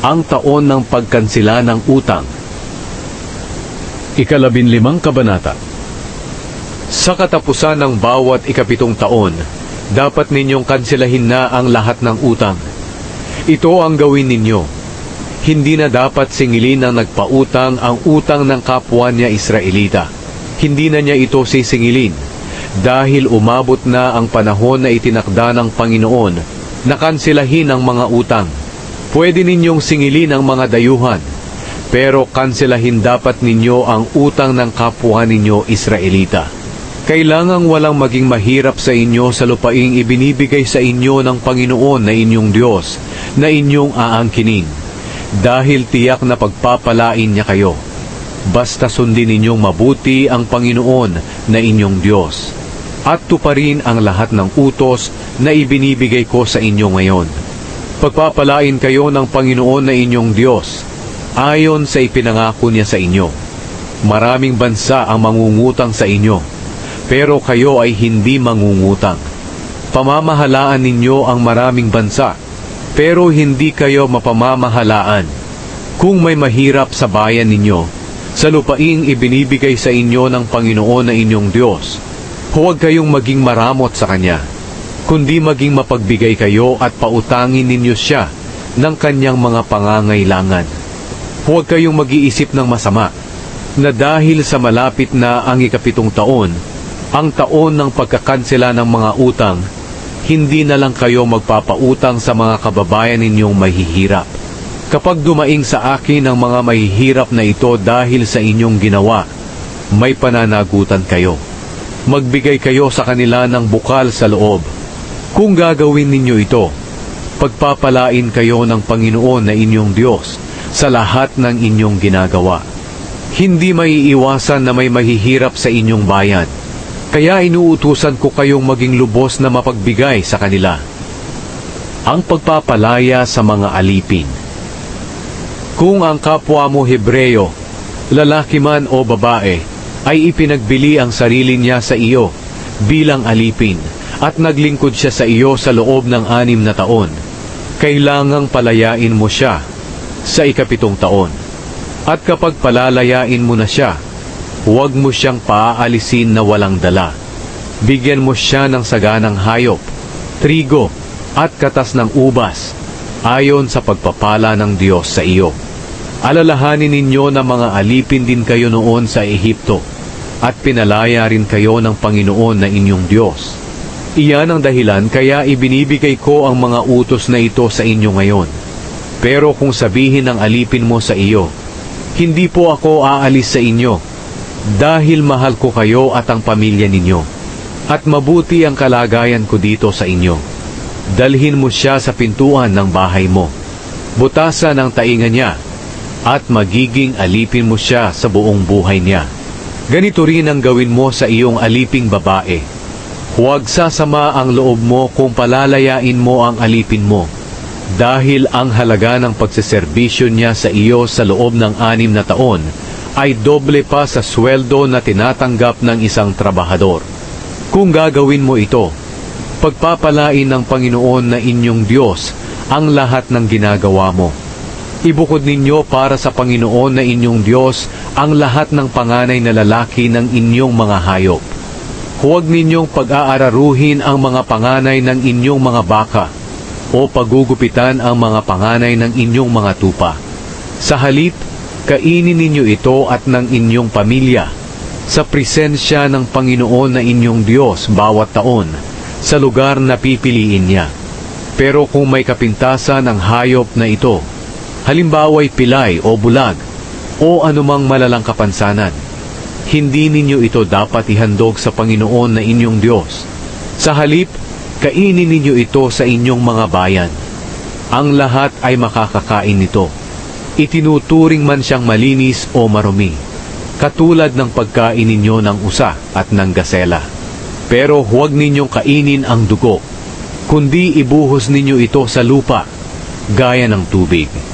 ang taon ng pagkansila ng utang. Ikalabinlimang kabanata Sa katapusan ng bawat ikapitong taon, dapat ninyong kansilahin na ang lahat ng utang. Ito ang gawin ninyo. Hindi na dapat singilin ng nagpautang ang utang ng kapwa niya Israelita. Hindi na niya ito sisingilin dahil umabot na ang panahon na itinakda ng Panginoon na kansilahin ang mga utang. Pwede ninyong singilin ang mga dayuhan, pero kansilahin dapat ninyo ang utang ng kapwa ninyo Israelita. Kailangang walang maging mahirap sa inyo sa lupaing ibinibigay sa inyo ng Panginoon na inyong Diyos na inyong aangkinin, dahil tiyak na pagpapalain niya kayo. Basta sundin ninyong mabuti ang Panginoon na inyong Diyos, at tuparin ang lahat ng utos na ibinibigay ko sa inyo ngayon. Pagpapalain kayo ng Panginoon na inyong Diyos, ayon sa ipinangako niya sa inyo. Maraming bansa ang mangungutang sa inyo, pero kayo ay hindi mangungutang. Pamamahalaan ninyo ang maraming bansa, pero hindi kayo mapamamahalaan. Kung may mahirap sa bayan ninyo, sa lupaing ibinibigay sa inyo ng Panginoon na inyong Diyos, huwag kayong maging maramot sa Kanya, kundi maging mapagbigay kayo at pautangin ninyo siya ng kanyang mga pangangailangan. Huwag kayong mag-iisip ng masama, na dahil sa malapit na ang ikapitong taon, ang taon ng pagkakansela ng mga utang, hindi na lang kayo magpapautang sa mga kababayan ninyong mahihirap. Kapag dumaing sa akin ang mga mahihirap na ito dahil sa inyong ginawa, may pananagutan kayo. Magbigay kayo sa kanila ng bukal sa loob. Kung gagawin ninyo ito, pagpapalain kayo ng Panginoon na inyong Diyos sa lahat ng inyong ginagawa. Hindi maiiwasan na may mahihirap sa inyong bayan. Kaya inuutusan ko kayong maging lubos na mapagbigay sa kanila. Ang pagpapalaya sa mga alipin. Kung ang kapwa mo Hebreyo, lalaki man o babae, ay ipinagbili ang sarili niya sa iyo bilang alipin at naglingkod siya sa iyo sa loob ng anim na taon, kailangang palayain mo siya sa ikapitong taon. At kapag palalayain mo na siya, huwag mo siyang paaalisin na walang dala. Bigyan mo siya ng saganang hayop, trigo, at katas ng ubas, ayon sa pagpapala ng Diyos sa iyo. Alalahanin ninyo na mga alipin din kayo noon sa Ehipto, at pinalaya rin kayo ng Panginoon na inyong Diyos. Iyan ang dahilan kaya ibinibigay ko ang mga utos na ito sa inyo ngayon. Pero kung sabihin ng alipin mo sa iyo, hindi po ako aalis sa inyo, dahil mahal ko kayo at ang pamilya ninyo, at mabuti ang kalagayan ko dito sa inyo. Dalhin mo siya sa pintuan ng bahay mo, butasan ang tainga niya, at magiging alipin mo siya sa buong buhay niya. Ganito rin ang gawin mo sa iyong aliping babae. Huwag sasama ang loob mo kung palalayain mo ang alipin mo, dahil ang halaga ng pagseserbisyo niya sa iyo sa loob ng anim na taon ay doble pa sa sweldo na tinatanggap ng isang trabahador. Kung gagawin mo ito, pagpapalain ng Panginoon na inyong Diyos ang lahat ng ginagawa mo. Ibukod ninyo para sa Panginoon na inyong Diyos ang lahat ng panganay na lalaki ng inyong mga hayop. Huwag ninyong pag-aararuhin ang mga panganay ng inyong mga baka o pagugupitan ang mga panganay ng inyong mga tupa. Sa halip, kainin ninyo ito at ng inyong pamilya sa presensya ng Panginoon na inyong Diyos bawat taon sa lugar na pipiliin niya. Pero kung may kapintasan ang hayop na ito, halimbawa'y pilay o bulag, o anumang malalang kapansanan, hindi ninyo ito dapat ihandog sa Panginoon na inyong Diyos. Sa halip, kainin ninyo ito sa inyong mga bayan. Ang lahat ay makakakain nito. Itinuturing man siyang malinis o marumi, katulad ng pagkain ninyo ng usa at ng gasela. Pero huwag ninyong kainin ang dugo, kundi ibuhos ninyo ito sa lupa, gaya ng tubig.